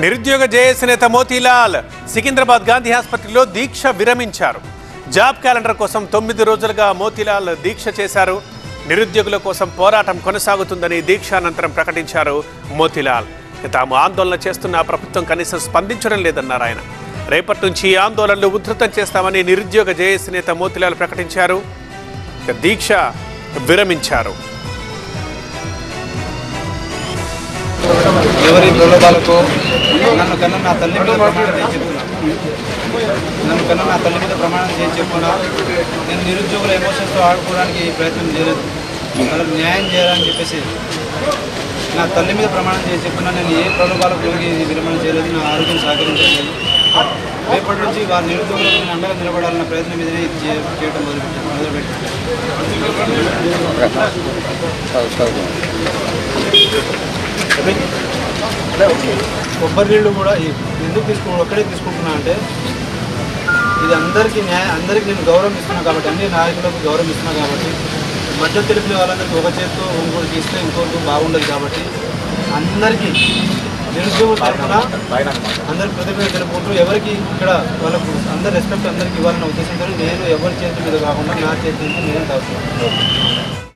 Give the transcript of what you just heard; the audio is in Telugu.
నిరుద్యోగ జేఏసీ నేత మోతీలాల్ సికింద్రాబాద్ గాంధీ ఆసుపత్రిలో దీక్ష విరమించారు. జాబ్ క్యాలెండర్ కోసం తొమ్మిది రోజులుగా మోతీలాల్ దీక్ష చేశారు. నిరుద్యోగుల కోసం పోరాటం కొనసాగుతుందని దీక్ష అనంతరం ప్రకటించారు మోతీలాల్. తాము ఆందోళన చేస్తున్న ప్రభుత్వం కనీసం స్పందించడం లేదన్నారు ఆయన. రేపటి నుంచి ఆందోళనలు ఉధృతం చేస్తామని నిరుద్యోగ జేఏసీ నేత మోతీలాల్ ప్రకటించారు. దీక్ష విరమించారు. ఎవరి ప్రలోభాలకు నన్ను కన్నా నా తల్లి మీద ప్రమాణం చేసి చెప్తున్నా నన్ను కన్నా నా తల్లి మీద ప్రమాణం చేసి చెప్పుకున్నా నేను నిరుద్యోగుల ఎమోషన్స్తో ఆడుకోవడానికి ప్రయత్నం చేయలేదు. వాళ్ళకి న్యాయం చేయాలని చెప్పేసి నా తల్లి మీద ప్రమాణం చేసి చెప్తున్నా నేను ఏ ప్రలోభాలకు లొంగి విరమణ చేయలేదు. నా ఆరోగ్యం సహకరించలేదు రేపటి నుంచి వారి నిరుద్యోగులకు నేను అండగా నిలబడాలన్న ప్రయత్నం మీదనే చేయడం మొదలుపెట్టాను మొదలుపెట్టాను. కొబ్బరి నీళ్ళు కూడా ఈ- ఎందుకు తీసుకు ఒక్కడే తీసుకుంటున్నా అంటే ఇది అందరికీ న్యాయ అందరికీ నేను గౌరవం ఇస్తున్నా కాబట్టి అన్ని నాయకులకు గౌరవం ఇస్తున్నా కాబట్టి మధ్య తెలిపిన వాళ్ళందరికీ ఒక చేతితో ఇంకోటి ఇస్తే ఇంకోటి బాగుండదు కాబట్టి అందరికీ నిరుద్యోగుల తరఫున అందరికి ప్రతిభ తెలుపుకుంటూ ఎవరికి ఇక్కడ వాళ్ళకు అందరి రెస్పెక్ట్ అందరికి ఇవ్వాలనే ఉద్దేశంతో నేను ఎవరి చేతి మీద కాకుండా నా చేతి మీద నేను దాస్తున్నాను